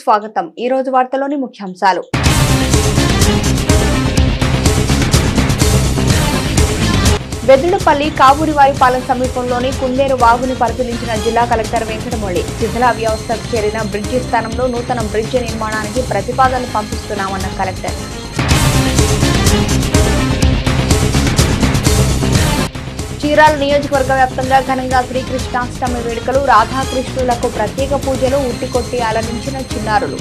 స్వాగతం. ఈ రోజు వార్తలోని ముఖ్యాంశాలు. బెద్దులపల్లి కావూరివారిపాలెం సమీపంలోని కుందేరు వాగుని పరిశీలించిన జిల్లా కలెక్టర్ వెంకటమౌళి శిథిల వ్యవస్థకు చేరిన బ్రిడ్జి స్థానంలో నూతన బ్రిడ్జి నిర్మాణానికి ప్రతిపాదనలు పంపిస్తున్నామన్న కలెక్టర్. చీరాల నియోజకవర్గ వ్యాప్తంగా ఘనంగా శ్రీకృష్ణాష్టమి వేడుకలు రాధాకృష్ణులకు ప్రత్యేక పూజలు ఉట్టికొట్టి అలరించిన చిన్నారులు.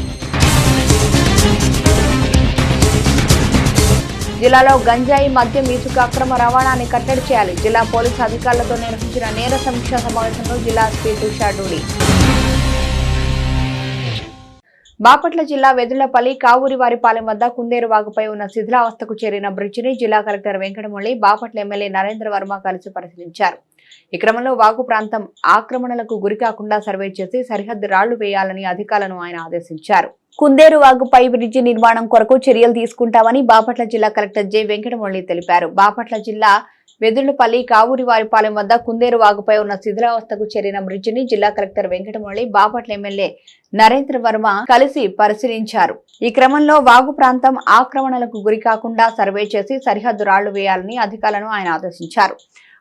జిల్లాలో గంజాయి మద్యం ఇసుక అక్రమ రవాణాని కట్టడి చేయాలి. జిల్లా పోలీసు అధికారులతో నిర్వహించిన నేర సమీక్షా సమావేశంలో జిల్లా ఎస్పీ తుషార్ డూడి బాపట్ల జిల్లా వెదులపల్లి కావూరివారిపాలెం వద్ద కుందేరు వాగుపై ఉన్న శిథిలావస్థకు చేరిన బ్రిడ్జిని జిల్లా కలెక్టర్ వెంకటమల్లి బాపట్ల ఎమ్మెల్యే నరేంద్ర వర్మ కలిసి పరిశీలించారు. ఈ క్రమంలో వాగు ప్రాంతం ఆక్రమణలకు గురికాకుండా సర్వే చేసి సరిహద్దు రాళ్ళు వేయాలని అధికారులను ఆయన ఆదేశించారు. కుందేరు వాగుపై బ్రిడ్జి నిర్మాణం కొరకు చర్యలు తీసుకుంటామని బాపట్ల జిల్లా కలెక్టర్ జె వెంకటమల్లి తెలిపారు. బాపట్ల జిల్లా వెదుళ్ళపల్లి కావూరివారిపాలెం వద్ద కుందేరు వాగుపై ఉన్న శిథిలావస్థకు చేరిన బ్రిడ్జిని జిల్లా కలెక్టర్ వెంకటమురళి బాపట్ల ఎమ్మెల్యే నరేంద్ర వర్మ కలిసి పరిశీలించారు. ఈ క్రమంలో వాగు ప్రాంతం ఆక్రమణలకు గురికాకుండా సర్వే చేసి సరిహద్దు రాళ్ళు వేయాలని అధికారులను ఆయన ఆదేశించారు.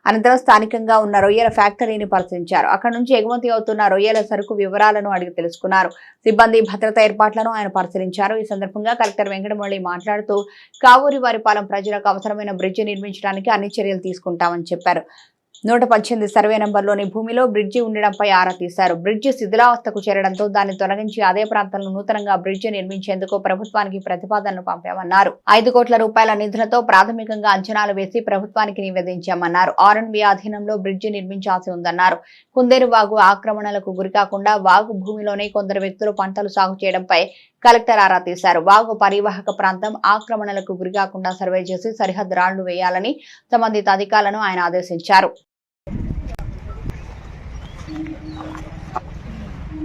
అనంతరం స్థానికంగా ఉన్న రొయ్యల ఫ్యాక్టరీని పరిశీలించారు. అక్కడ నుంచి ఎగుమతి అవుతున్న రొయ్యల సరుకు వివరాలను అడిగి తెలుసుకున్నారు. సిబ్బంది భద్రతా ఏర్పాట్లను ఆయన పరిశీలించారు. ఈ సందర్భంగా కలెక్టర్ వెంకటమురళి మాట్లాడుతూ కావూరి వారిపాలెం ప్రజలకు అవసరమైన బ్రిడ్జి నిర్మించడానికి అన్ని చర్యలు తీసుకుంటామని చెప్పారు. నూట పద్దెనిమిది సర్వే నంబర్లోని భూమిలో బ్రిడ్జి ఉండడంపై ఆరా తీశారు. బ్రిడ్జి శిథిలావస్థకు చేరడంతో దాన్ని తొలగించి అదే ప్రాంతంలో నూతనంగా బ్రిడ్జి నిర్మించేందుకు ప్రభుత్వానికి ప్రతిపాదనలు పంపామన్నారు. ఐదు కోట్ల రూపాయల నిధులతో ప్రాథమికంగా అంచనాలు వేసి ప్రభుత్వానికి నివేదించామన్నారు. ఆర్ఎన్బి ఆధీనంలో బ్రిడ్జి నిర్మించాల్సి ఉందన్నారు. కుందేరు వాగు ఆక్రమణలకు గురికాకుండా వాగు భూమిలోనే కొందరు వ్యక్తులు పంటలు సాగు చేయడంపై కలెక్టర్ ఆరా తీశారు. వాగు పరివాహక ప్రాంతం ఆక్రమణలకు గురికాకుండా సర్వే చేసి సరిహద్దు రాళ్ళు వేయాలని సంబంధిత అధికారులను ఆయన ఆదేశించారు.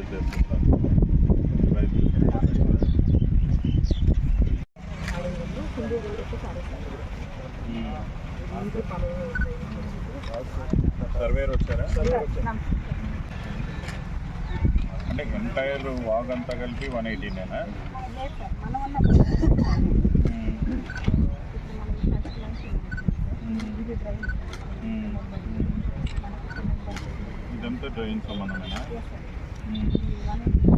రివైజ్ చేస్తుంటాను సర్వేర్ వచ్చారా అంటే ఎంటైర్ వాగ్ అంతా కలిపి వన్ ఎయిటీనేనా ఇదంతా డ్రైన్ సంబంధమేనా Mm-hmm.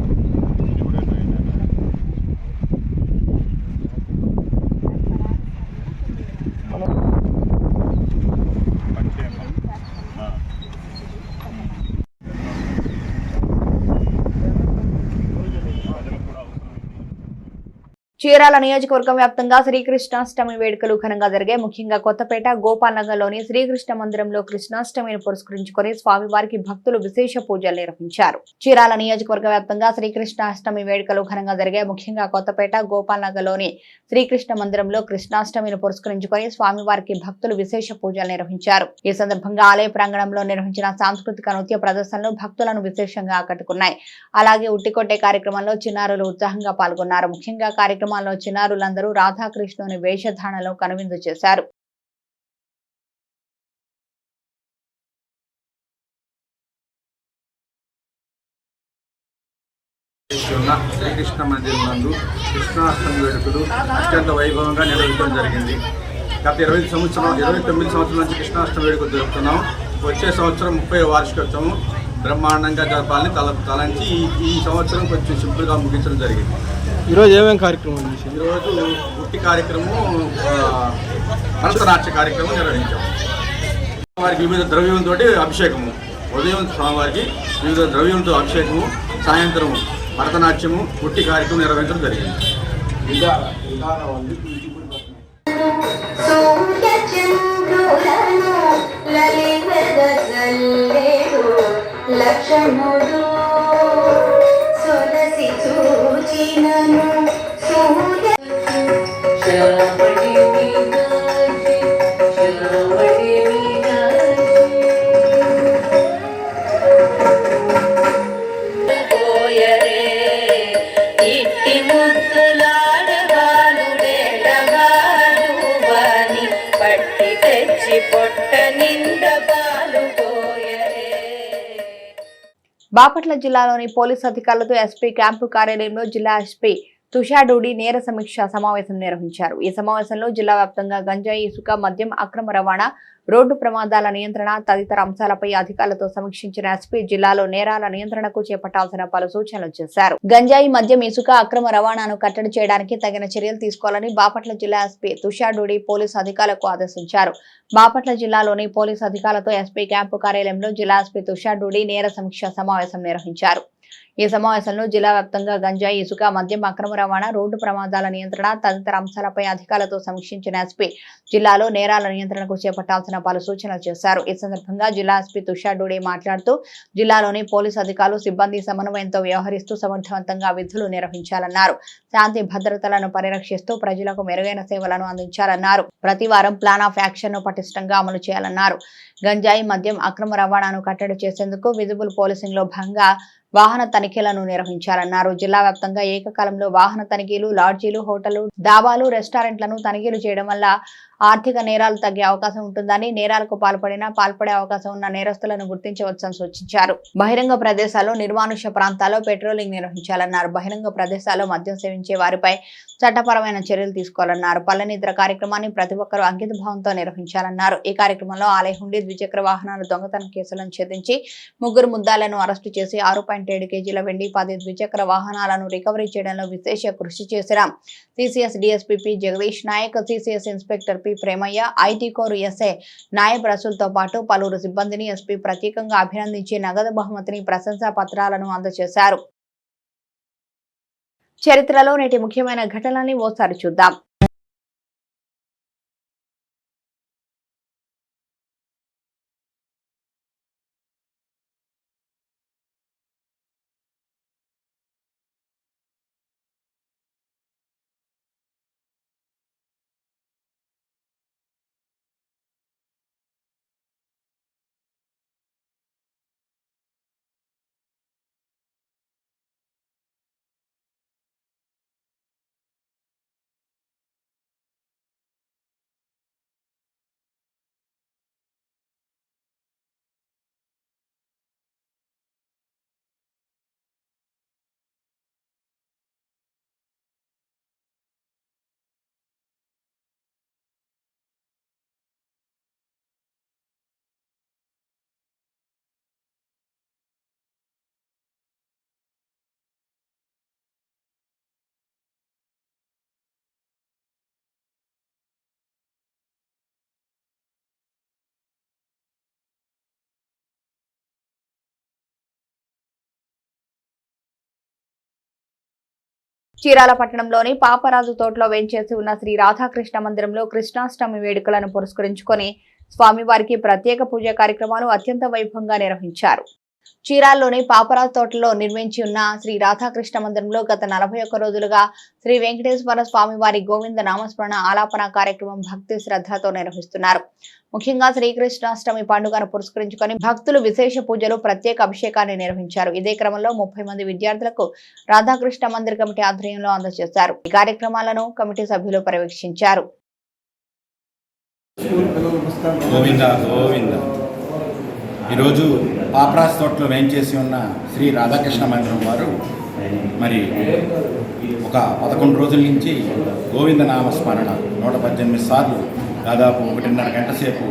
చీరాల నియోజకవర్గం వ్యాప్తంగా శ్రీకృష్ణాష్టమి వేడుకలు ఘనంగా జరిగాయి. ముఖ్యంగా కొత్తపేట గోపాలనగర్లోని శ్రీకృష్ణ మందిరంలో కృష్ణాష్టమిని పురస్కరించుకొని స్వామివారికి భక్తులు విశేష పూజలు నిర్వహించారు. చీరాల నియోజకవర్గ వ్యాప్తంగా శ్రీకృష్ణాష్టమి వేడుకలు ఘనంగా జరిగాయి. ముఖ్యంగా కొత్తపేట గోపాలనగర్లోని శ్రీకృష్ణ మందిరంలో కృష్ణాష్టమిని పురస్కరించుకొని స్వామివారికి భక్తులు విశేష పూజలు నిర్వహించారు. ఈ సందర్భంగా ఆలయ ప్రాంగణంలో నిర్వహించిన సాంస్కృతిక నృత్య ప్రదర్శనలు భక్తులను విశేషంగా ఆకట్టుకున్నాయి. అలాగే ఉట్టికొట్టే కార్యక్రమంలో చిన్నారులు ఉత్సాహంగా పాల్గొన్నారు. ముఖ్యంగా కార్యక్రమం గ్రామాల్లో చిన్నారులందరూ రాధాకృష్ణుని వేషధారణలో కనువిందు చేశారు. ఉన్న శ్రీకృష్ణ మందిర్ నందు కృష్ణాష్టమి వేడుకలు అత్యంత వైభవంగా నిర్వహించడం జరిగింది. గత ఇరవై సంవత్సరం ఇరవై తొమ్మిది సంవత్సరాల నుంచి కృష్ణాష్టమి వేడుకలు జరుపుతున్నాం. వచ్చే సంవత్సరం ముప్పై వార్షికోత్సవం బ్రహ్మాండంగా జరపాలని తల తలంచి ఈ ఈ సంవత్సరం కొంచెం సింపుల్గా ముగించడం జరిగింది. ఈరోజు ఏమేమి కార్యక్రమం చేసింది ఈరోజు పుట్టి కార్యక్రమం భరతనాట్య కార్యక్రమం నిర్వహించాం. వారికి వివిధ ద్రవ్యంతో అభిషేకము. ఉదయం స్వామివారికి వివిధ ద్రవ్యంతో అభిషేకము సాయంత్రం భరతనాట్యము పుట్టి కార్యక్రమం నిర్వహించడం జరిగింది. లక్షణుడు సొలసి ಶರಣಪಡಿ బాపట్ల జిల్లాలోని పోలీసు అధికారులతో ఎస్పీ క్యాంపు కార్యాలయంలో జిల్లా ఎస్పీ తుషాడూడి నేర సమీక్ష సమావేశం నిర్వహించారు. ఈ సమావేశంలో జిల్లా వ్యాప్తంగా గంజాయి ఇసుక మద్యం అక్రమ రవాణా రోడ్డు ప్రమాదాల నియంత్రణ తదితర అంశాలపై అధికారులతో సమీక్షించిన ఎస్పీ జిల్లాలో నేరాల నియంత్రణకు చేపట్టాల్సిన పలు సూచనలు చేశారు. గంజాయి మద్యం ఇసుక అక్రమ రవాణాను కట్టడి చేయడానికి తగిన చర్యలు తీసుకోవాలని బాపట్ల జిల్లా ఎస్పీ తుషాడూడి పోలీసు అధికారులకు ఆదేశించారు. బాపట్ల జిల్లాలోని పోలీసు అధికారులతో ఎస్పీ క్యాంపు కార్యాలయంలో జిల్లా ఎస్పీ తుషాడూడి నేర సమీక్ష సమావేశం నిర్వహించారు. ఈ సమావేశంలో జిల్లా వ్యాప్తంగా గంజాయి ఇసుక మద్యం అక్రమ రవాణా రోడ్డు ప్రమాదాల నియంత్రణ తదితర అంశాలపై అధికారులతో సమీక్షించిన ఎస్పీ జిల్లాలో నేరాల నియంత్రణకు చేపట్టాల్సిన పలు సూచనలు చేశారు. ఈ సందర్భంగా జిల్లా ఎస్పీ తుషార్ డూడే మాట్లాడుతూ జిల్లాలోని పోలీసు అధికారులు సిబ్బంది సమన్వయంతో వ్యవహరిస్తూ సమర్థవంతంగా విధులు నిర్వహించాలన్నారు. శాంతి భద్రతలను పరిరక్షిస్తూ ప్రజలకు మెరుగైన సేవలను అందించాలన్నారు. ప్రతి వారం ప్లాన్ ఆఫ్ యాక్షన్ను పటిష్టంగా అమలు చేయాలన్నారు. గంజాయి మద్యం అక్రమ రవాణాను కట్టడి చేసేందుకు విజిబుల్ పోలీసింగ్లో భాగంగా వాహన తనిఖీలను నిర్వహించాలన్నారు జిల్లా వ్యాప్తంగా ఏకకాలంలో వాహన తనిఖీలు లాడ్జీలు హోటళ్ళు డాబాలు రెస్టారెంట్లను తనిఖీలు చేయడం వల్ల ఆర్థిక నేరాలు తగ్గే అవకాశం ఉంటుందని నేరాలకు పాల్పడినా పాల్పడే అవకాశం ఉన్న నేరస్తులను గుర్తించవచ్చని సూచించారు. బహిరంగ ప్రదేశాల్లో నిర్మానుష్య ప్రాంతాల్లో పెట్రోలింగ్ నిర్వహించాలన్నారు. బహిరంగ ప్రదేశాల్లో మద్యం సేవించే వారిపై చట్టపరమైన చర్యలు తీసుకోవాలన్నారు. పల్లనిద్ర కార్యక్రమాన్ని ప్రతి ఒక్కరూ అంకితభావంతో నిర్వహించాలన్నారు. ఈ కార్యక్రమంలో ఆలయ హుండి ద్విచక్ర వాహనాలు దొంగతనం కేసులను ఛేదించి ముగ్గురు ముద్దాలను అరెస్టు చేసి ఆరు పాయింట్ ఏడు కేజీల వెండి పది ద్విచక్ర వాహనాలను రికవరీ చేయడంలో విశేష కృషి చేసిన CCS DSP P Jagadish Nayak CCS inspector P Premayya IT core SI Nayab రసూల్తో పాటు పలువురు సిబ్బందిని ఎస్పీ ప్రత్యేకంగా అభినందించి నగదు బహుమతిని ప్రశంసా పత్రాలను అందజేశారు. చరిత్రలో నేటి ముఖ్యమైన ఘటనల్ని ఓసారి చూద్దాం. చీరాల పట్టణంలోని పాపరాజు తోటలో వేంచేసి ఉన్న శ్రీ రాధాకృష్ణ మందిరంలో కృష్ణాష్టమి వేడుకలను పురస్కరించుకొని స్వామివారికి ప్రత్యేక పూజ కార్యక్రమాలు అత్యంత వైభవంగా నిర్వహించారు. చీరాల్లోని పాపరాజ్ తోటలో నిర్మించి ఉన్న శ్రీ రాధాకృష్ణ మందిరంలో గత నలభై ఒక్క రోజులుగా శ్రీ వెంకటేశ్వర స్వామివారి గోవింద నామస్మరణ ఆలాపన కార్యక్రమం భక్తి శ్రద్ధతో నిర్వహిస్తున్నారు. ముఖ్యంగా శ్రీకృష్ణాష్టమి పండుగను పురస్కరించుకొని భక్తులు విశేష పూజలు ప్రత్యేక అభిషేకాన్ని నిర్వహించారు. ఇదే క్రమంలో ముప్పై మంది విద్యార్థులకు రాధాకృష్ణ మందిర్ కమిటీ ఆధ్వర్యంలో అందజేశారు. ఈ కార్యక్రమాలను కమిటీ సభ్యులు పర్యవేక్షించారు. ఈరోజు పాపరాజ్ తోటలో వేయించేసి ఉన్న శ్రీ రాధాకృష్ణ మందిరం వారు మరి ఒక పదకొండు రోజుల నుంచి గోవింద నామస్మరణ నూట పద్దెనిమిది సార్లు దాదాపు ఒకటిన్నర గంట సేపు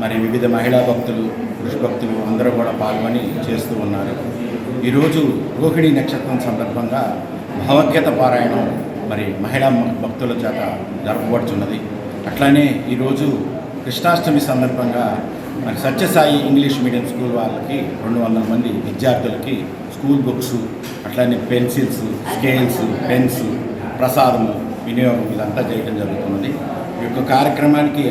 మరి వివిధ మహిళా భక్తులు పురుష భక్తులు అందరూ కూడా పాల్గొని చేస్తూ ఉన్నారు. ఈరోజు రోహిణి నక్షత్రం సందర్భంగా భగవద్గీత పారాయణం మరి మహిళా భక్తుల చేత జరపబడుతున్నది అట్లానే ఈరోజు కృష్ణాష్టమి సందర్భంగా మరి సత్యసాయి ఇంగ్లీష్ మీడియం స్కూల్ వాళ్ళకి రెండు వందల మంది విద్యార్థులకి స్కూల్ బుక్స్ అట్లానే పెన్సిల్స్ స్కేల్స్ పెన్స్ ప్రసాదము వినియోగం ఇదంతా చేయడం జరుగుతున్నది. ఈ యొక్క కార్యక్రమానికి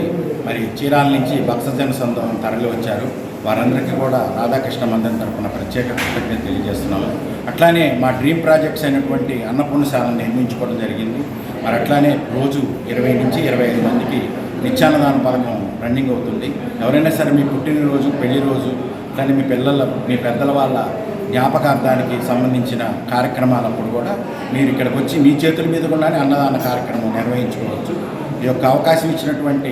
మరి చీరాల నుంచి భక్తజన సందం తరలి వచ్చారు. వారందరికీ కూడా రాధాకృష్ణ మందిరం తరపున ప్రత్యేక కృతజ్ఞత తెలియజేస్తున్నాము. అట్లానే మా డ్రీమ్ ప్రాజెక్ట్స్ అయినటువంటి అన్నపూర్ణశాలను నిర్మించుకోవడం జరిగింది. మరి అట్లానే రోజు ఇరవై నుంచి ఇరవై ఐదు మందికి నిత్యాన్నదాన పథకం రన్నింగ్ అవుతుంది. ఎవరైనా సరే మీ పుట్టినరోజు పెళ్ళి రోజు కానీ మీ పిల్లల మీ పెద్దల వాళ్ళ జ్ఞాపకార్థానికి సంబంధించిన కార్యక్రమాలప్పుడు కూడా మీరు ఇక్కడికి వచ్చి మీ చేతుల మీద కూడానే అన్నదాన కార్యక్రమం నిర్వహించుకోవచ్చు. ఈ యొక్క అవకాశం ఇచ్చినటువంటి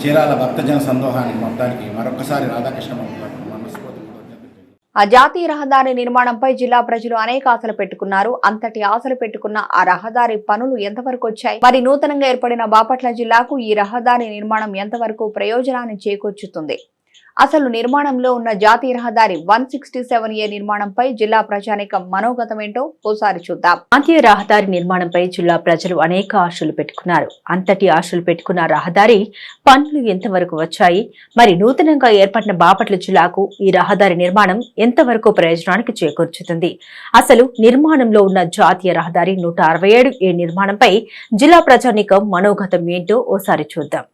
చీరాల భక్తజన సందోహానికి మొత్తానికి మరొకసారి రాధాకృష్ణ ఆ జాతీయ రహదారి నిర్మాణంపై జిల్లా ప్రజలు అనేక ఆశలు పెట్టుకున్నారు. అంతటి ఆశలు పెట్టుకున్న ఆ రహదారి పనులు ఎంతవరకు వచ్చాయి? మరి నూతనంగా ఏర్పడిన బాపట్ల జిల్లాకు ఈ రహదారి నిర్మాణం ఎంతవరకు ప్రయోజనాన్ని చేకూర్చుతుంది? అసలు నిర్మాణంలో ఉన్న జాతీయ రహదారి వన్ సిక్స్టీ సెవెన్ ఏ నిర్మాణంపై జిల్లా ప్రజానికం మనోగతం ఏంటో ఓసారి చూద్దాం. జాతీయ రహదారి నిర్మాణంపై జిల్లా ప్రజలు అనేక ఆశలు పెట్టుకున్నారు. అంతటి ఆశలు పెట్టుకున్న రహదారి పనులు ఎంతవరకు వచ్చాయి? మరి నూతనంగా ఏర్పడిన బాపట్ల జిల్లాకు ఈ రహదారి నిర్మాణం ఎంతవరకు ప్రయోజనానికి చేకూర్చుతుంది? అసలు నిర్మాణంలో ఉన్న జాతీయ రహదారి నూట అరవై ఏడు ఏ నిర్మాణంపై జిల్లా ప్రజానికం మనోగతం ఏంటో ఓసారి చూద్దాం.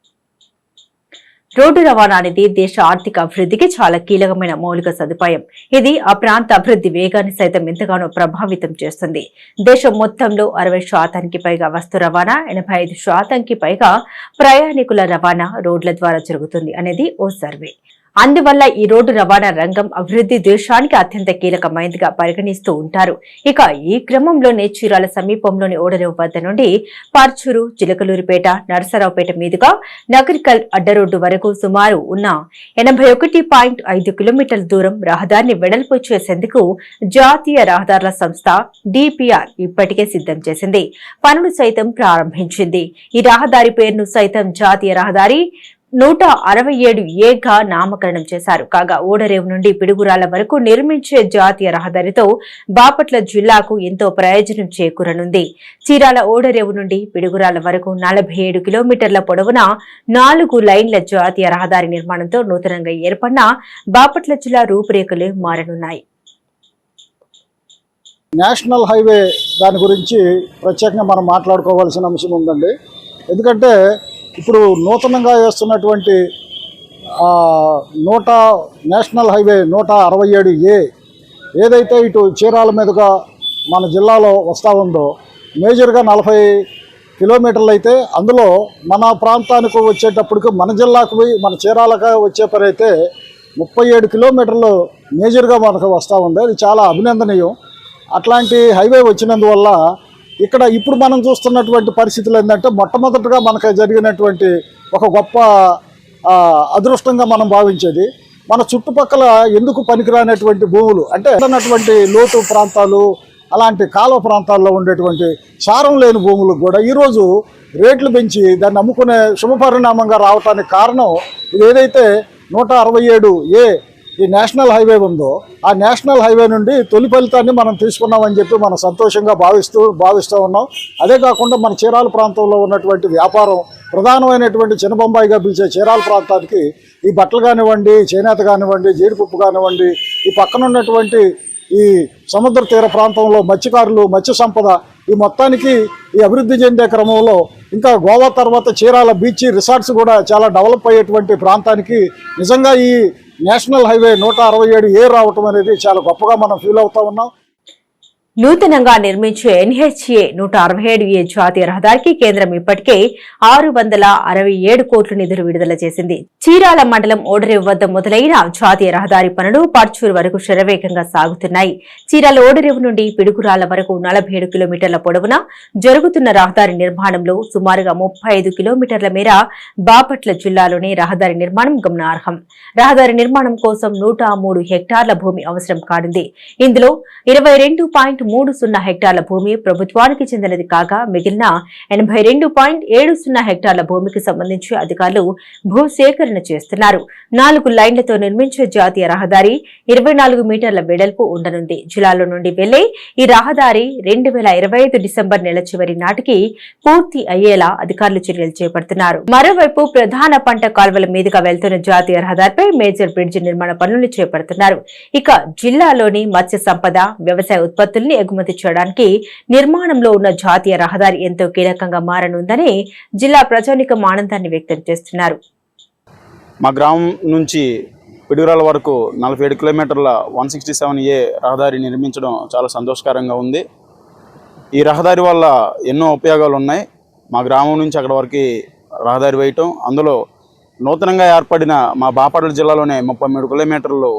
రోడ్డు రవాణా అనేది దేశ ఆర్థిక అభివృద్ధికి చాలా కీలకమైన మౌలిక సదుపాయం. ఇది ఆ ప్రాంత అభివృద్ధి వేగాన్ని సైతం ఎంతగానో ప్రభావితం చేస్తుంది. దేశం మొత్తంలో అరవై శాతానికి పైగా వస్తు రవాణా ఎనభై ఐదు శాతానికి పైగా ప్రయాణికుల రవాణా రోడ్ల ద్వారా జరుగుతుంది అనేది ఓ సర్వే. అందువల్ల ఈ రోడ్డు రవాణా రంగం అభివృద్ధి దేశానికి అత్యంత కీలకమైనదిగా పరిగణిస్తూ ఉంటారు. ఇక ఈ క్రమంలోనే చీరాల సమీపంలోని ఓడరేవు వద్ద నుండి పర్చూరు చిలకలూరుపేట నరసరావుపేట మీదుగా నగరికల్ అడ్డరోడ్డు వరకు సుమారు ఉన్న ఎనభై ఒకటి పాయింట్ ఐదు కిలోమీటర్ల దూరం రహదారిని వెడల్పు చేసేందుకు జాతీయ రహదారుల సంస్థ డిపిఆర్ ఇప్పటికే సిద్ధం చేసింది. పనులు సైతం ప్రారంభించింది. ఈ రహదారి పేరును సైతం జాతీయ రహదారి నూట అరవై ఏడు ఏగా నామకరణం చేశారు. కాగా ఓడరేవు నుండి పిడుగురాల వరకు నిర్మించే జాతీయ రహదారితో బాపట్ల జిల్లాకు ఎంతో ప్రయోజనం చేకూరనుంది. చీరాల ఓడరేవు నుండి పిడుగురాల వరకు నలభై ఏడు కిలోమీటర్ల పొడవున నాలుగు లైన్ల జాతీయ రహదారి నిర్మాణంతో నూతనంగా ఏర్పడిన బాపట్ల జిల్లా రూపురేఖలు మారనున్నాయి. నేషనల్ హైవే దాని గురించి ప్రత్యేకంగా మనం మాట్లాడుకోవాల్సిన అంశం ఉందండి. ఎందుకంటే ఇప్పుడు నూతనంగా వేస్తున్నటువంటి నూట నేషనల్ హైవే నూట అరవై ఏడు ఏ ఏదైతే ఇటు చీరాల మీదుగా మన జిల్లాలో వస్తూ ఉందో మేజర్గా నలభై కిలోమీటర్లు అయితే అందులో మన ప్రాంతానికి వచ్చేటప్పటికి మన జిల్లాకు పోయి మన చీరాలకు వచ్చే పని అయితే ముప్పై ఏడు కిలోమీటర్లు మేజర్గా మనకు వస్తూ ఉంది అది చాలా అభినందనీయం. అట్లాంటి హైవే వచ్చినందువల్ల ఇక్కడ ఇప్పుడు మనం చూస్తున్నటువంటి పరిస్థితులు ఏంటంటే మొట్టమొదటిగా మనకు జరిగినటువంటి ఒక గొప్ప అదృష్టంగా మనం భావించేది మన చుట్టుపక్కల ఎందుకు పనికిరానటువంటి భూములు? అంటే ఉన్నటువంటి లోతు ప్రాంతాలు అలాంటి కాలువ ప్రాంతాల్లో ఉండేటువంటి సారం లేని భూములకు కూడా ఈరోజు రేట్లు పెంచి దాన్ని అమ్ముకునే శుభపరిణామంగా రావటానికి కారణం ఇది ఏదైతే నూట అరవై ఏడు ఏ ఈ నేషనల్ హైవే ఉందో ఆ నేషనల్ హైవే నుండి తొలి ఫలితాన్ని మనం తీసుకున్నామని చెప్పి మనం సంతోషంగా భావిస్తూ భావిస్తూ ఉన్నాం. అదే కాకుండా మన చీరాల ప్రాంతంలో ఉన్నటువంటి వ్యాపారం ప్రధానమైనటువంటి చిన్నబొంబాయిగా పిలిచే చీరాల ప్రాంతానికి ఈ బట్టలు కానివ్వండి చేనేత కానివ్వండి జీడిపప్పు కానివ్వండి ఈ పక్కన ఉన్నటువంటి ఈ సముద్ర తీర ప్రాంతంలో మత్స్యకారులు మత్స్య సంపద ఈ మొత్తానికి ఈ అభివృద్ధి చెందే క్రమంలో ఇంకా గోవా తర్వాత చీరాల బీచ్ రిసార్ట్స్ కూడా చాలా డెవలప్ అయ్యేటువంటి ప్రాంతానికి నిజంగా ఈ నేషనల్ హైవే నూట అరవై ఏడు ఏ రావటం అనేది చాలా గొప్పగా మనం ఫీల్ అవుతా ఉన్నాం. నూతనంగా నిర్మించే ఎన్హెచ్ఏ నూట అరవై ఏడు ఏ జాతీయ రహదారికి కేంద్రం ఇప్పటికే ఆరు వందల అరవై ఏడు కోట్లు నిధులు విడుదల చేసింది. చీరాల మండలం ఓడరేవు వద్ద మొదలైన జాతీయ రహదారి పనులు పర్చూరు వరకు శరవేగంగా సాగుతున్నాయి. చీరాల ఓడరేవు నుండి పిడుగురాల వరకు నలభై ఏడు కిలోమీటర్ల పొడవున జరుగుతున్న రహదారి నిర్మాణంలో సుమారుగా ముప్పై ఐదు కిలోమీటర్ల మేర బాపట్ల జిల్లాలోని రహదారి నిర్మాణం గమనార్హం. రహదారి నిర్మాణం కోసం నూట మూడు హెక్టార్ల భూమి అవసరం కానుంది. ఇందులో ఇరవై రెండు పాయింట్ మూడు సున్నా హెక్టార్ల భూమి ప్రభుత్వానికి చెందినది కాగా మిగిలిన ఎనభై రెండు పాయింట్ ఏడు సున్నా హెక్టార్ల భూమికి సంబంధించి అధికారులు భూసేకరణ చేస్తున్నారు. నాలుగు లైన్లతో నిర్మించే జాతీయ రహదారి ఇరవై నాలుగు మీటర్ల వెడల్పు ఉండనుంది. జిల్లాలో నుండి వెళ్ళే ఈ రహదారి రెండు వేల ఇరవై ఐదు డిసెంబర్ నెల చివరి నాటికి పూర్తి అయ్యేలా అధికారులు చర్యలు చేపడుతున్నారు. మరోవైపు ప్రధాన పంట కాల్వల మీదుగా వెళ్తున్న జాతీయ రహదారిపై మేజర్ బ్రిడ్జ్ నిర్మాణ పనులు చేపడుతున్నారు. ఇక జిల్లాలోని మత్స్య సంపద వ్యవసాయ ఉత్పత్తుల్ని ఎగుమతి చేయడానికి నిర్మాణంలో ఉన్న జాతీయ రహదారి ఎంతో కీలకంగా మారనుందని జిల్లా ప్రజానికం ఆనందాన్ని వ్యక్తం చేస్తున్నారు. మా గ్రామం నుంచి పిడుగురాల వరకు నలభై ఏడు కిలోమీటర్ల వన్ సిక్స్టీ సెవెన్ ఏ రహదారి నిర్మించడం చాలా సంతోషకరంగా ఉంది. ఈ రహదారి వల్ల ఎన్నో ఉపయోగాలు ఉన్నాయి. మా గ్రామం నుంచి అక్కడ వరకు రహదారి వేయటం అందులో నూతనంగా ఏర్పడిన మా బాపట్ల జిల్లాలోనే ముప్పై మూడు కిలోమీటర్లు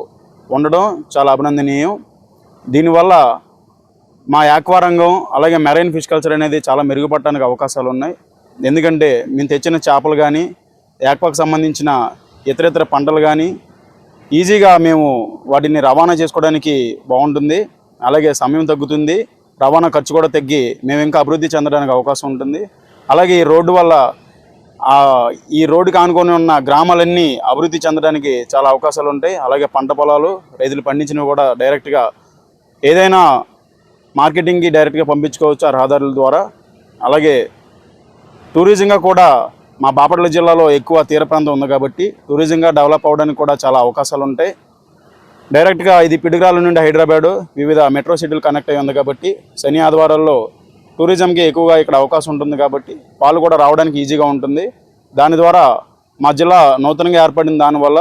ఉండడం చాలా అభినందనీయం. దీనివల్ల మా యాక్వా రంగం అలాగే మెరైన్ ఫిష్ కల్చర్ అనేది చాలా మెరుగుపడటానికి అవకాశాలు ఉన్నాయి. ఎందుకంటే మేము తెచ్చిన చేపలు కానీ యాక్వాకు సంబంధించిన ఇతర ఇతర పంటలు కానీ ఈజీగా మేము వాటిని రవాణా చేసుకోవడానికి బాగుంటుంది. అలాగే సమయం తగ్గుతుంది. రవాణా ఖర్చు కూడా తగ్గి మేము ఇంకా అభివృద్ధి చెందడానికి అవకాశం ఉంటుంది. అలాగే ఈ రోడ్డు వల్ల ఈ రోడ్డుకి ఆనుకొని ఉన్న గ్రామాలన్నీ అభివృద్ధి చెందడానికి చాలా అవకాశాలు ఉంటాయి. అలాగే పంట పొలాలు రైతులు పండించినవి కూడా డైరెక్ట్గా ఏదైనా మార్కెటింగ్కి డైరెక్ట్గా పంపించుకోవచ్చు ఆ రహదారుల ద్వారా. అలాగే టూరిజంగా కూడా మా బాపట్ల జిల్లాలో ఎక్కువ తీర ప్రాంతం ఉంది కాబట్టి టూరిజంగా డెవలప్ అవ్వడానికి కూడా చాలా అవకాశాలు ఉంటాయి. డైరెక్ట్గా ఇది పిడుగురాల నుండి హైదరాబాదు వివిధ మెట్రో సిటీలు కనెక్ట్ అయి ఉంది కాబట్టి శని ఆదివారాల్లో టూరిజంకి ఎక్కువగా ఇక్కడ అవకాశం ఉంటుంది కాబట్టి వాళ్ళు కూడా రావడానికి ఈజీగా ఉంటుంది. దాని ద్వారా మా జిల్లా నూతనంగా ఏర్పడిన దానివల్ల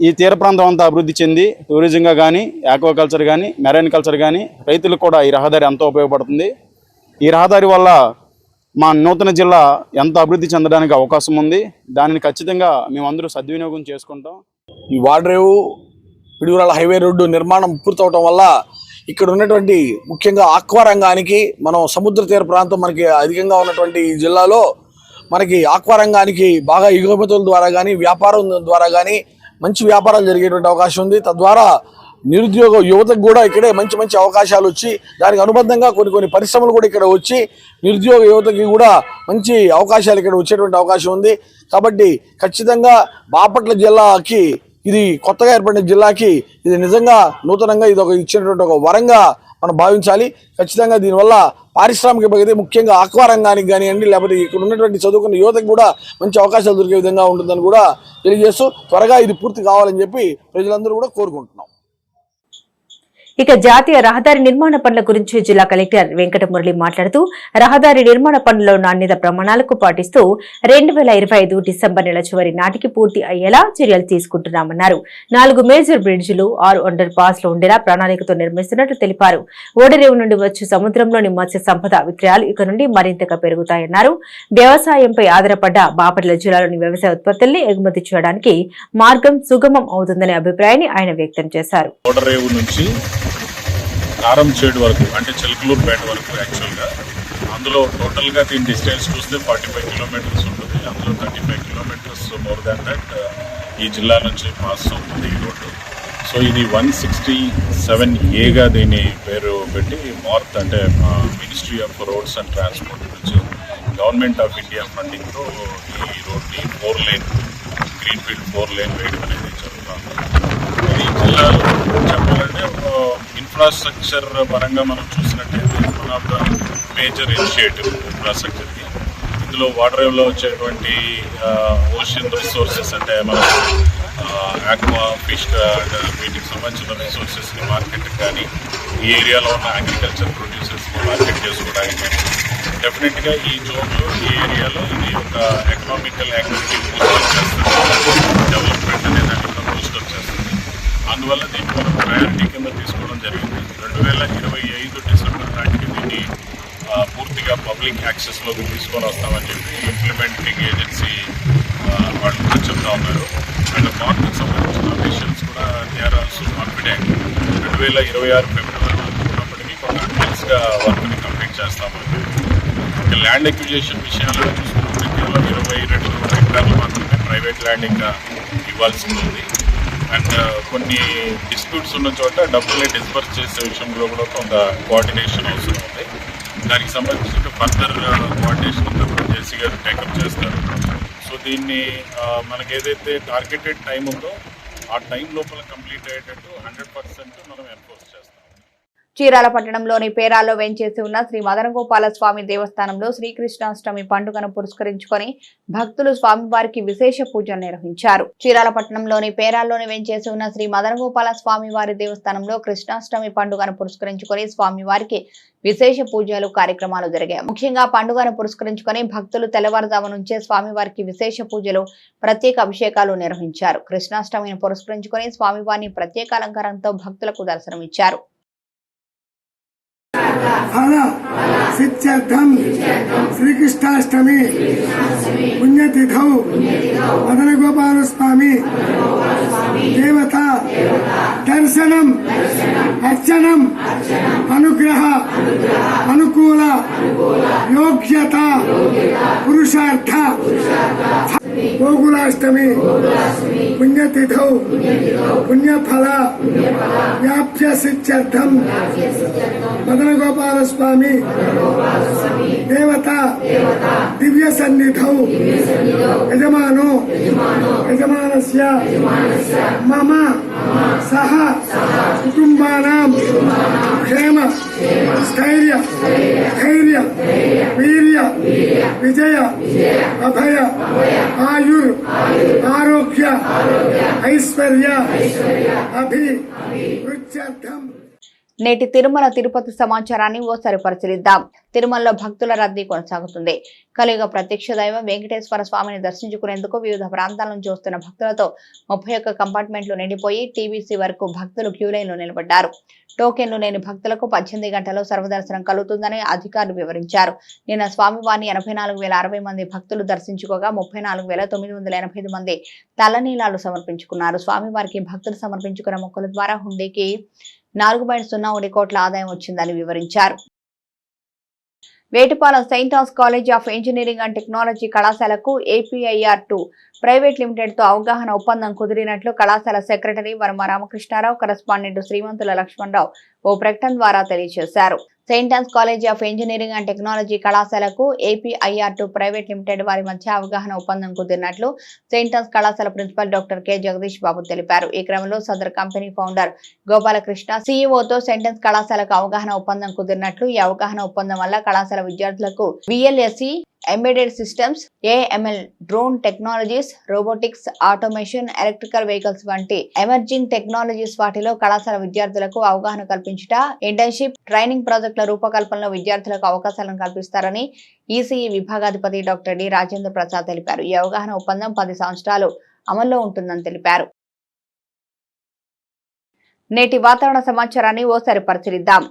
ఈ తీర ప్రాంతం అంతా అభివృద్ధి చెంది టూరిజంగా కానీ ఆక్వాకల్చర్ కానీ మెరైన్ కల్చర్ కానీ రైతులకు కూడా ఈ రహదారి ఎంతో ఉపయోగపడుతుంది. ఈ రహదారి వల్ల మా నూతన జిల్లా ఎంత అభివృద్ధి చెందడానికి అవకాశం ఉంది దానిని ఖచ్చితంగా మేమందరూ సద్వినియోగం చేసుకుంటాం. ఈ వాడరేవు పిడుగురాల హైవే రోడ్డు నిర్మాణం పూర్తవటం వల్ల ఇక్కడ ఉన్నటువంటి ముఖ్యంగా ఆక్వా రంగానికి మనం సముద్ర తీర ప్రాంతం మనకి అధికంగా ఉన్నటువంటి ఈ జిల్లాలో మనకి ఆక్వా రంగానికి బాగా ఎగుమతుల ద్వారా కానీ వ్యాపారం ద్వారా కానీ మంచి వ్యాపారాలు జరిగేటువంటి అవకాశం ఉంది. తద్వారా నిరుద్యోగ యువతకు కూడా ఇక్కడే మంచి మంచి అవకాశాలు వచ్చి దానికి అనుబంధంగా కొన్ని కొన్ని పరిశ్రమలు కూడా ఇక్కడ వచ్చి నిరుద్యోగ యువతకి కూడా మంచి అవకాశాలు ఇక్కడ వచ్చేటువంటి అవకాశం ఉంది. కాబట్టి ఖచ్చితంగా బాపట్ల జిల్లాకి ఇది కొత్తగా ఏర్పడిన జిల్లాకి ఇది నిజంగా నూతనంగా ఇది ఒక ఇచ్చినటువంటి ఒక వరంగా మనం భావించాలి. ఖచ్చితంగా దీనివల్ల పారిశ్రామిక ముఖ్యంగా ఆక్వా రంగానికి కానివ్వండి లేకపోతే ఇక్కడ ఉన్నటువంటి చదువుకున్న యువతకు కూడా మంచి అవకాశాలు దొరికే విధంగా ఉంటుందని కూడా తెలియజేస్తూ త్వరగా ఇది పూర్తి కావాలని చెప్పి ప్రజలందరూ కూడా కోరుకుంటున్నాం. ఇక జాతీయ రహదారి నిర్మాణ పనుల గురించి జిల్లా కలెక్టర్ వెంకట మురళి మాట్లాడుతూ రహదారి నిర్మాణ పనుల్లో నాణ్యత ప్రమాణాలకు పాటిస్తూ రెండు వేల ఇరవై ఐదు డిసెంబర్ నెల చివరి నాటికి పూర్తి అయ్యేలా చర్యలు తీసుకుంటున్నామన్నారు. నాలుగు మేజర్ బ్రిడ్జిలు ఆరు అండర్ పాస్లో ఉండేలా ప్రణాళికతో నిర్మిస్తున్నట్లు తెలిపారు. ఓడరేవు నుండి వచ్చే సముద్రంలోని మత్స్య సంపద విక్రయాలు ఇక నుండి మరింతగా పెరుగుతాయన్నారు. వ్యవసాయంపై ఆధారపడ్డ బాపట్ల జిల్లాలోని వ్యవసాయ ఉత్పత్తుల్ని ఎగుమతి చేయడానికి మార్గం సుగమం అవుతుందనే అభిప్రాయాన్ని ఆయన వ్యక్తం చేశారు. కారంచేడు వరకు అంటే చిలకలూరుపేట వరకు యాక్చువల్గా అందులో టోటల్గా దీని డిస్టెన్స్ చూస్తే ఫార్టీ ఫైవ్ కిలోమీటర్స్ ఉంటుంది. అందులో thirty five kilometres more than that ఈ జిల్లా నుంచి పాస్ అవుతుంది ఈ రోడ్డు సో ఇది వన్ సిక్స్టీ సెవెన్ ఏగా దీని పేరు పెట్టి మార్త్ అంటే ministry of roads and transport నుంచి గవర్నమెంట్ ఆఫ్ ఇండియా ఫండింగ్తో ఈ రోడ్ని four lane greenfield four lane వేయడం అనేది జరుగుతుంది. ఈ జిల్లాలో చెప్పాలంటే ఇన్ఫ్రాస్ట్రక్చర్ పరంగా మనం చూసినట్టయితే one of the major initiative ఇన్ఫ్రాస్ట్రక్చర్కి ఇందులో వాటర్ వేవ్లో వచ్చేటువంటి ఓషన్ రిసోర్సెస్ అంటే మన ఆక్వా ఫిష్ వీటికి సంబంధించిన రిసోర్సెస్ని మార్కెట్ కానీ ఈ ఏరియాలో ఉన్న అగ్రికల్చర్ ప్రొడ్యూసర్స్ని మార్కెట్ చేసుకోవడానికి కానీ డెఫినెట్గా ఈ జోన్లో ఈ ఏరియాలో ఇది ఒక ఎకనామికల్ యాక్టివిటీ చేస్తుంది డెవలప్మెంట్ అనేది దాన్ని కూడా బూస్టర్ చేస్తుంది అందువల్ల దీన్ని మనం ప్రయారిటీ కింద తీసుకోవడం జరిగింది. రెండు వేల ఇరవై ఐదు డిసెంబర్ నాటికి దీన్ని పూర్తిగా పబ్లిక్ యాక్సెస్లోకి తీసుకొని వస్తామని చెప్పి ఇంప్లిమెంటింగ్ ఏజెన్సీ వాళ్ళు కూడా చెప్తా ఉన్నారు. అండ్ మార్క్కి సంబంధించిన అఫీషియల్స్ కూడా దే ఆర్ ఆల్సో కాన్ఫిడెంట్ రెండు వేల ఇరవై ఆరు ఫిబ్రవరి వరకు ఉన్నప్పటికీ కొంత అడ్వాన్స్గా వర్క్ని కంప్లీట్ చేస్తామని ఇక ల్యాండ్ ఎక్విజేషన్ విషయాల్లో చూసుకుంటే కేవలం ఇరవై రెండు హెక్టార్లు మాత్రమే ప్రైవేట్ ల్యాండ్ ఇంకా ఇవ్వాల్సి ఉంది. అండ్ కొన్ని డిస్ప్యూట్స్ ఉన్న చోట డబ్బుల్ని డిస్బర్స్ చేసే విషయంలో కూడా కొంత కోఆర్డినేషన్ అవసరం ఉంది. దానికి సంబంధించిన ఫర్దర్ కోఆర్డినేషన్ కూడా జేసీ గారు టేకప్ చేస్తారు. సో దీన్ని మనకి ఏదైతే టార్గెటెడ్ టైం ఉందో ఆ టైం లోపల కంప్లీట్ అయ్యేటట్టు హండ్రెడ్ పర్సెంట్ మనం ఎన్ఫోర్స్ చేస్తాం. చీరాల పట్టణంలోని పేరాల్లో వేంచేసి ఉన్న శ్రీ మదనగోపాల స్వామి దేవస్థానంలో శ్రీకృష్ణాష్టమి పండుగను పురస్కరించుకొని భక్తులు స్వామివారికి విశేష పూజలు నిర్వహించారు. చీరాల పట్టణంలోని పేరాల్లోని వేంచేసి ఉన్న శ్రీ మదనగోపాల స్వామివారి దేవస్థానంలో కృష్ణాష్టమి పండుగను పురస్కరించుకొని స్వామివారికి విశేష పూజలు కార్యక్రమాలు జరిగాయి. ముఖ్యంగా పండుగను పురస్కరించుకొని భక్తులు తెల్లవారుజాము నుంచే స్వామివారికి విశేష పూజలు ప్రత్యేక అభిషేకాలు నిర్వహించారు. కృష్ణాష్టమిని పురస్కరించుకొని స్వామివారిని ప్రత్యేక అలంకారంతో భక్తులకు దర్శనమిచ్చారు. हर श्रीकृष्णाष्टमी। पुण्यतिथ मदन गोपाल स्वामी देवता दर्शन अर्चनम अनुग्रह अनुकूल योग्यता पुरुषार्थ गोकुलाष्टमी। पुण्यतिथ। पुण्यफल। व्याप्य सिद्ध मदन गोपाल स्वामी देवता। दिव्य सन्निध यजमानो। यजमान। मम। సహ కుటుంబానాం. క్షేమ స్థైర్య ధైర్య వీర్య విజయ అభయ ఆయుర్ ఆరోగ్య ఐశ్వర్య అభి వృత్యర్థం నేటి తిరుమల తిరుపతి సమాచారాన్ని ఓసారి పరిశీలిద్దాం. తిరుమలలో భక్తుల రద్దీ కొనసాగుతుంది. కలియుగ ప్రత్యక్ష దైవం వెంకటేశ్వర స్వామిని దర్శించుకునేందుకు వివిధ ప్రాంతాల నుంచి వస్తున్న భక్తులతో ముప్పై ఒక్క కంపార్ట్మెంట్లు నిండిపోయి టీవీసీ వరకు భక్తులు క్యూలైన్లో నిలబడ్డారు. టోకెన్లు లేని భక్తులకు పద్దెనిమిది గంటల్లో సర్వదర్శనం కలుగుతుందని అధికారులు వివరించారు. నిన్న స్వామివారిని ఎనభై నాలుగు వేల అరవై మంది భక్తులు దర్శించుకోగా ముప్పై నాలుగు వేల తొమ్మిది వందల ఎనభై ఐదు మంది తలనీలాలు సమర్పించుకున్నారు. స్వామివారికి భక్తులు సమర్పించుకున్న మొక్కల ద్వారా హుండీకి నాలుగు పాయింట్ సున్నా ఒకటి కోట్ల ఆదాయం వచ్చిందని వివరించారు. Vetapalem saint Thomas college of engineering and technology కళాశాలకు ఏపీఐఆర్ టూ ప్రైవేట్ లిమిటెడ్తో అవగాహన ఒప్పందం కుదిరినట్లు కళాశాల సెక్రటరీ వర్మ రామకృష్ణారావు కరస్పాండెంట్ శ్రీమంతుల లక్ష్మణరావు ఓ ప్రకటన ద్వారా తెలియజేశారు. Saint Ann's college of engineering and technology కళాశాలకు ఏపీఐఆర్ టూ ప్రైవేట్ లిమిటెడ్ వారి మధ్య అవగాహన ఒప్పందం కుదిరినట్లు సెయింట్ ఆన్స్ కళాశాల principal doctor K Jagadish Babu తెలిపారు. ఈ క్రమంలో సదర్ కంపెనీ ఫౌండర్ గోపాలకృష్ణ సీఈఓతో సెంటెన్స్ కళాశాలకు అవగాహన ఒప్పందం కుదిరినట్లు ఈ అవగాహన ఒప్పందం వల్ల కళాశాల విద్యార్థులకు VLSI embedded systems AML drone technologies robotics automation electrical vehicles వంటి ఎమర్జింగ్ టెక్నాలజీస్ వాటిలో కళాశాల విద్యార్థులకు అవగాహన కల్పించుట ఇంటర్న్షిప్ ట్రైనింగ్ ప్రాజెక్టుల రూపకల్పనలో విద్యార్థులకు అవకాశాలను కల్పిస్తారని ఈసీఈ విభాగాధిపతి డాక్టర్ డి రాజేంద్ర ప్రసాద్ తెలిపారు. ఈ అవగాహన ఒప్పందం పది సంవత్సరాలు అమల్లో ఉంటుందని తెలిపారు. నేటి వాతావరణ సమాచారాన్ని ఓసారి పరిశీలిద్దాం.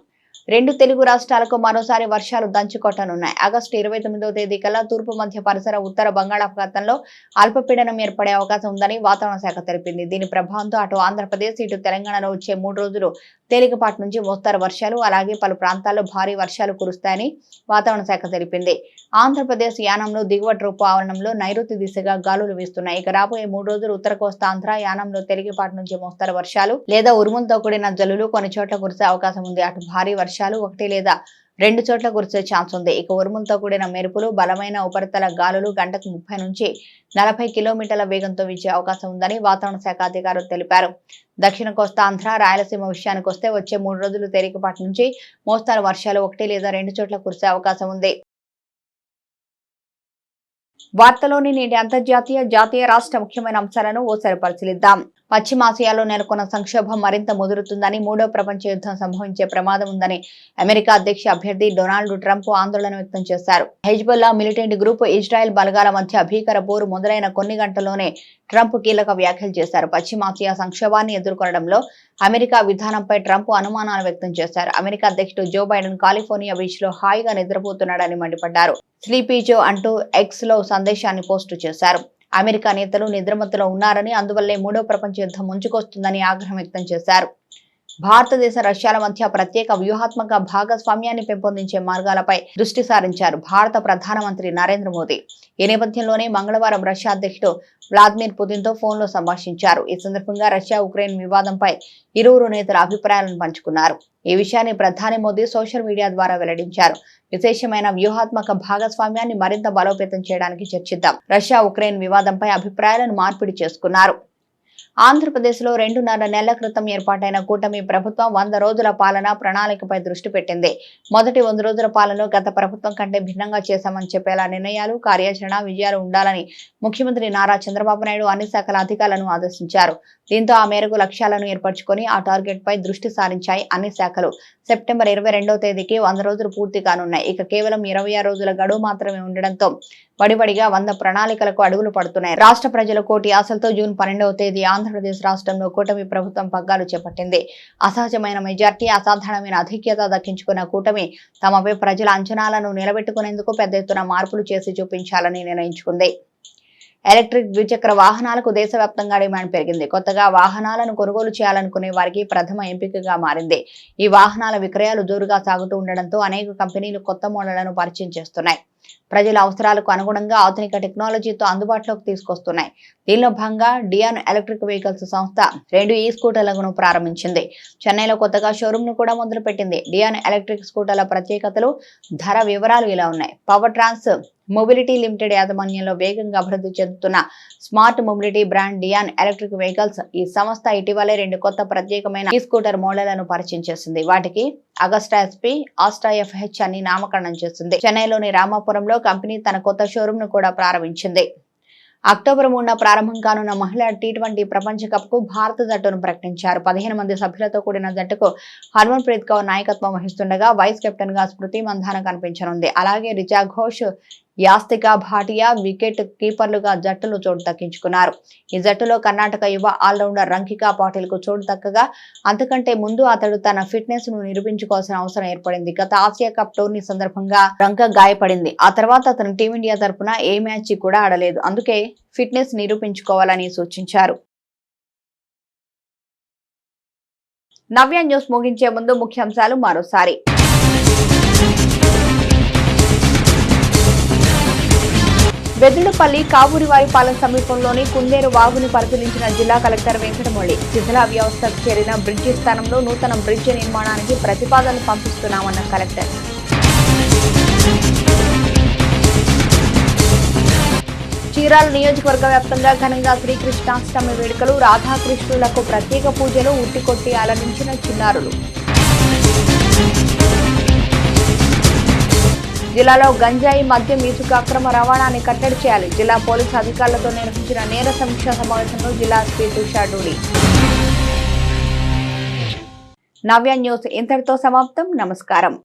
రెండు తెలుగు రాష్ట్రాలకు మరోసారి వర్షాలు దంచుకొట్టనున్నాయి ఆగస్టు ఇరవై తొమ్మిదవ తేదీ కల్లా తూర్పు మధ్య పరిసర ఉత్తర బంగాళాఖాతంలో అల్పపీడనం ఏర్పడే అవకాశం ఉందని వాతావరణ శాఖ తెలిపింది. దీని ప్రభావంతో అటు ఆంధ్రప్రదేశ్ ఇటు తెలంగాణలో వచ్చే మూడు రోజులు తేలికపాటి నుంచి మోస్తారు వర్షాలు అలాగే పలు ప్రాంతాల్లో భారీ వర్షాలు కురుస్తాయని వాతావరణ శాఖ తెలిపింది. ఆంధ్రప్రదేశ్ యానంలో దిగువ రూపు ఆవరణంలో నైరుతి దిశగా గాలులు వీస్తున్నాయి. ఇక రాబోయే మూడు రోజులు ఉత్తర కోస్తాంధ్ర యానంలో తేలికపాటి నుంచి మోస్తారు వర్షాలు లేదా ఉరుములతో కూడిన జల్లులు కొన్ని చోట్ల కురిసే అవకాశం ఉంది. అటు భారీ వర్షాలు ఒకటి లేదా రెండు చోట్ల కురిసే ఛాన్స్ ఉంది. ఇక ఉరుములతో కూడిన మెరుపులు బలమైన ఉపరితల గాలులు గంటకు ముప్పై నుంచి నలభై కిలోమీటర్ల వేగంతో వీచే అవకాశం ఉందని వాతావరణ శాఖ అధికారులు తెలిపారు. దక్షిణ కోస్తాంధ్ర రాయలసీమ విషయానికి వస్తే వచ్చే మూడు రోజులు తేలికపాటి నుంచి మోస్తారు వర్షాలు ఒకటి లేదా రెండు చోట్ల కురిసే అవకాశం ఉంది. వార్తలోని నేటి అంతర్జాతీయ జాతీయ రాష్ట్ర ముఖ్యమైన అంశాలను ఓసారి పరిశీలిద్దాం. పశ్చిమాసియాలో నెలకొన్న సంక్షోభం మరింత ముదురుతుందని మూడో ప్రపంచ యుద్ధం సంభవించే ప్రమాదం ఉందని అమెరికా అధ్యక్ష అభ్యర్థి డొనాల్డ్ ట్రంప్ ఆందోళన వ్యక్తం చేశారు. హెజ్బుల్లా మిలిటెంట్ గ్రూప్ ఇజ్రాయెల్ బలగాల మధ్య భీకర పోరు మొదలైన కొన్ని గంటల్లోనే ట్రంప్ కీలక వ్యాఖ్యలు చేశారు. పశ్చిమాసియా సంక్షోభాన్ని ఎదుర్కొనడంలో అమెరికా విధానంపై ట్రంప్ అనుమానాలు వ్యక్తం చేశారు. అమెరికా అధ్యక్షుడు జో బైడెన్ కాలిఫోర్నియా బీచ్లో హాయిగా నిద్రపోతున్నాడని మండిపడ్డారు. స్లీపీ జో అంటూ ఎక్స్లో సందేశాన్ని పోస్టు చేశారు. అమెరికా నేతలు నిద్రమత్తులో ఉన్నారని అందువల్లే మూడో ప్రపంచ యుద్ధం ముంచుకొస్తుందని ఆగ్రహం వ్యక్తం చేశారు. భారతదేశ రష్యాల మధ్య ప్రత్యేక వ్యూహాత్మక భాగస్వామ్యాన్ని పెంపొందించే మార్గాలపై దృష్టి సారించారు భారత ప్రధానమంత్రి నరేంద్ర మోదీ. ఈ నేపథ్యంలోనే మంగళవారం రష్యా అధ్యక్షుడు వ్లాదిమిర్ పుతిన్తో ఫోన్లో సంభాషించారు. ఈ సందర్భంగా రష్యా ఉక్రెయిన్ వివాదంపై ఇరువురు నేతల అభిప్రాయాలను పంచుకున్నారు. ఈ విషయాన్ని ప్రధాని మోదీ సోషల్ మీడియా ద్వారా వెల్లడించారు. విశేషమైన వ్యూహాత్మక భాగస్వామ్యాన్ని మరింత బలోపేతం చేయడానికి చర్చిద్దాం. రష్యా ఉక్రెయిన్ వివాదంపై అభిప్రాయాలను మార్పిడి చేసుకున్నారు. ఆంధ్రప్రదేశ్లో రెండున్నర నెలల క్రితం ఏర్పాటైన కూటమి ప్రభుత్వం వంద రోజుల పాలన ప్రణాళికపై దృష్టి పెట్టింది. మొదటి వంద రోజుల పాలన గత ప్రభుత్వం కంటే భిన్నంగా చేశామని చెప్పేలా నిర్ణయాలు కార్యాచరణ విజయాలు ఉండాలని ముఖ్యమంత్రి నారా చంద్రబాబు నాయుడు అన్ని శాఖల అధికారులను ఆదేశించారు. దీంతో ఆ మేరకు లక్ష్యాలను ఏర్పరచుకొని ఆ టార్గెట్ పై దృష్టి సారించాయి అన్ని శాఖలు. సెప్టెంబర్ ఇరవై రెండవ తేదీకి వంద రోజులు పూర్తి కానున్నాయి. ఇక కేవలం ఇరవై ఆరు రోజుల గడువు మాత్రమే ఉండడంతో వడివడిగా వంద ప్రణాళికలకు అడుగులు పడుతున్నాయి. రాష్ట్ర ప్రజల కోటి ఆశలతో జూన్ పన్నెండవ తేదీ ఆంధ్రప్రదేశ్ రాష్ట్రంలో కూటమి ప్రభుత్వం పగ్గాలు చేపట్టింది. అసహజమైన మెజార్టీ అసాధారణమైన అధిక్యత దక్కించుకున్న కూటమి తమపై ప్రజల అంచనాలను నిలబెట్టుకునేందుకు పెద్ద ఎత్తున మార్పులు చేసి చూపించాలని నిర్ణయించుకుంది. ఎలక్ట్రిక్ ద్విచక్ర వాహనాలకు దేశవ్యాప్తంగా డిమాండ్ పెరిగింది. కొత్తగా వాహనాలను కొనుగోలు చేయాలనుకునే వారికి ప్రథమ ఎంపికగా మారింది. ఈ వాహనాల విక్రయాలు జోరుగా సాగుతూ ఉండడంతో అనేక కంపెనీలు కొత్త మోడళ్ళను పరిచయం చేస్తున్నాయి. ప్రజల అవసరాలకు అనుగుణంగా ఆధునిక టెక్నాలజీతో అందుబాటులోకి తీసుకొస్తున్నాయి. దీనిలో భాగంగా డియాన్ ఎలక్ట్రిక్ వెహికల్స్ సంస్థ రెండు ఈ స్కూటర్లను ప్రారంభించింది. చెన్నైలో కొత్తగా షోరూంను కూడా మొదలుపెట్టింది. డియాన్ ఎలక్ట్రిక్ స్కూటర్ల ప్రత్యేకతలు ధర వివరాలు ఇలా ఉన్నాయి. పవర్ ట్రాన్స్ మొబిలిటీ లిమిటెడ్ యాజమాన్యంలో వేగంగా అభివృద్ధి చెందుతున్న smart mobility brand Dion electric vehicles ఈ సంస్థ ఇటీవలే రెండు కొత్త ప్రత్యేకమైన ఈ స్కూటర్ మోడళ్ళను పరిచయం చేసింది. వాటికి అగస్టా ఎస్పీ ఆస్టా ఎఫ్హెచ్ అని నామకరణం చేసింది. చెన్నైలోని రామాపురంలో కంపెనీ తన కొత్త షోరూమ్ను కూడా ప్రారంభించింది. అక్టోబర్ మూడున ప్రారంభం కానున్న మహిళా టీ ట్వంటీ ప్రపంచ కప్కు భారత జట్టును ప్రకటించారు. పదిహేను మంది సభ్యులతో కూడిన జట్టుకు హర్మన్ ప్రీత్ కౌర్ నాయకత్వం వహిస్తుండగా వైస్ కెప్టెన్గా స్మృతి మంధాన కనిపించనుంది. అలాగే రిచా ఘోష్ యాస్తిక భాటియా వికెట్ కీపర్లుగా జట్టులో చోటు దక్కించుకున్నారు. ఈ జట్టులో కర్ణాటక యువ ఆల్రౌండర్ రంకికా పాటిల్కు చోటు దక్కగా అంతకంటే ముందు అతడు తన ఫిట్నెస్ను నిరూపించుకోవాల్సిన అవసరం ఏర్పడింది. గత ఆసియా కప్ టోర్నీ సందర్భంగా రంక గాయపడింది. ఆ తర్వాత అతను టీమిండియా తరపున ఏ మ్యాచ్ కూడా ఆడలేదు. అందుకే ఫిట్నెస్ నిరూపించుకోవాలని సూచించారు. నవ్య న్యూస్ ముగించే ముందు ముఖ్యాంశాలు మరోసారి. వెదులపల్లి కావూరివారిపాలెం సమీపంలోని కుందేరు వాగుని పరిశీలించిన జిల్లా కలెక్టర్ వెంకటమౌళి శిథిల వ్యవస్థకు చేరిన బ్రిడ్జి స్థానంలో నూతన బ్రిడ్జి నిర్మాణానికి ప్రతిపాదనలు పంపిస్తున్నామన్న కలెక్టర్. చీరాల నియోజకవర్గ వ్యాప్తంగా ఘనంగా శ్రీకృష్ణాష్టమి వేడుకలు రాధాకృష్ణులకు ప్రత్యేక పూజలు ఉట్టికొట్టి అలరించిన చిన్నారులు. జిల్లాలో గంజాయి మద్యం ఇసుక అక్రమ రవాణాని కట్టడి చేయాలి. జిల్లా పోలీసు అధికారులతో నిర్వహించిన నేర సమీక్షా సమావేశంలో జిల్లా ఎస్పీ తుషార్ డూడి నవ్య న్యూస్ ఇంతటితో సమాప్తం. నమస్కారం.